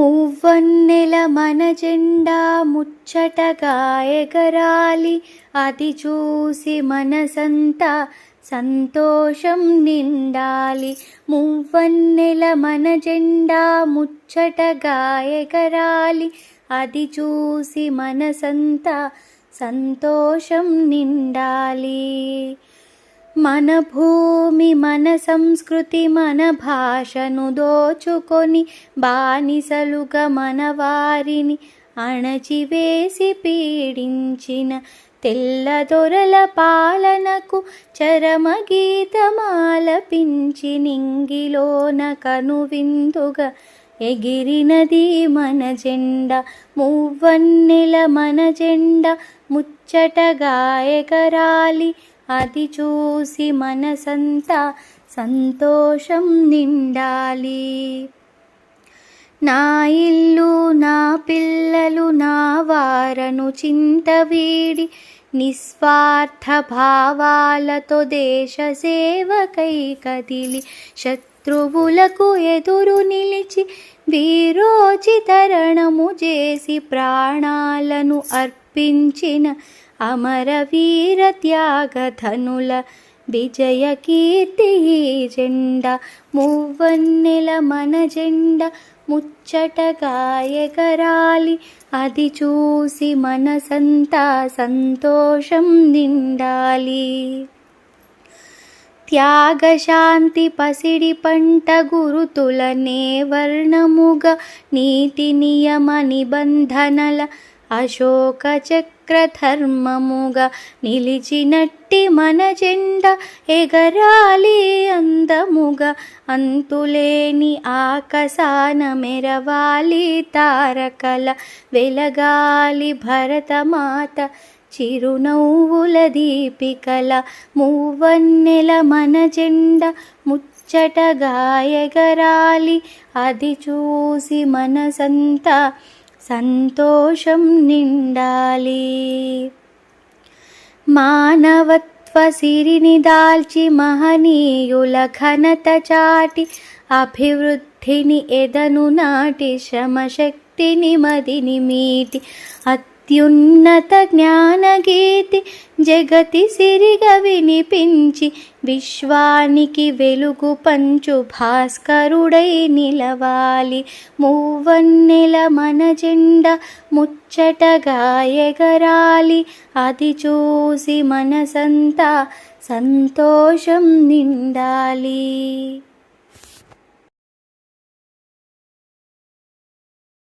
మువ్వన్నెల మన జెండా ముచ్చటగా ఎగరాలి అది చూసి మనసంతా సంతోషం నిండాలి. మువ్వన్నెల మన జెండా ముచ్చటగా ఎగరాలి అది చూసి మనసంతా సంతోషం నిండాలి. మన భూమి మన సంస్కృతి మన భాషను దోచుకొని బానిసలుగా మన వారిని అణచివేసి పీడించిన తెల్లదొరల పాలనకు చరమగీతమాలపించి నింగిలోన కనువిందుగా ఎగిరినది మన జెండా మువ్వన్నెల మన జెండా ముచ్చటగా ఎగరాలి అది చూసి మనసంతా సంతోషం నిండాలి. నా ఇల్లు నా పిల్లలు నా వారను చింత వీడి నిస్వార్థ భావాలతో దేశ సేవకై కదిలి శత్రువులకు ఎదురు నిలిచి వీరోచితరణము చేసి ప్రాణాలను అర్పించిన అమరవీర త్యాగధనుల విజయ కీర్తి జెండ మువ్వన్నెల మన జెండా ముచ్చటగా ఎగరాలి అది చూసి మనసంతా సంతోషం నిండాలి. త్యాగశాంతి పసిడి పంట గురుతులనే వర్ణముగ నీతి నియమ నిబంధనల అశోక చక్ర ధర్మముగా నిలిచినట్టి మన జెండ ఎగరాలి అందముగా. అంతులేని ఆకాశాన మెరవాలి తారకల వెలగాలి భరతమాత చిరునవ్వుల దీపికల మువ్వన్నెల మన జెండ ముచ్చటగా ఎగరాలి అది చూసి మనసంతా సంతోషం నిండాలి. మానవత్వ సిరిని దాల్చి మహనీయుల ఘనత చాటి అభివృద్ధిని ఎదను నాటి శ్రమశక్తిని మదిని మీటి అత్యున్నత జ్ఞానగీతి జగతి సిరిగ వినిపించి విశ్వానికి వెలుగు పంచు భాస్కరుడై నిలవాలి. మూవన్నెల మన జెండా ముచ్చటగా ఎగరాలి అది చూసి మనసంతా సంతోషం నిండాలి.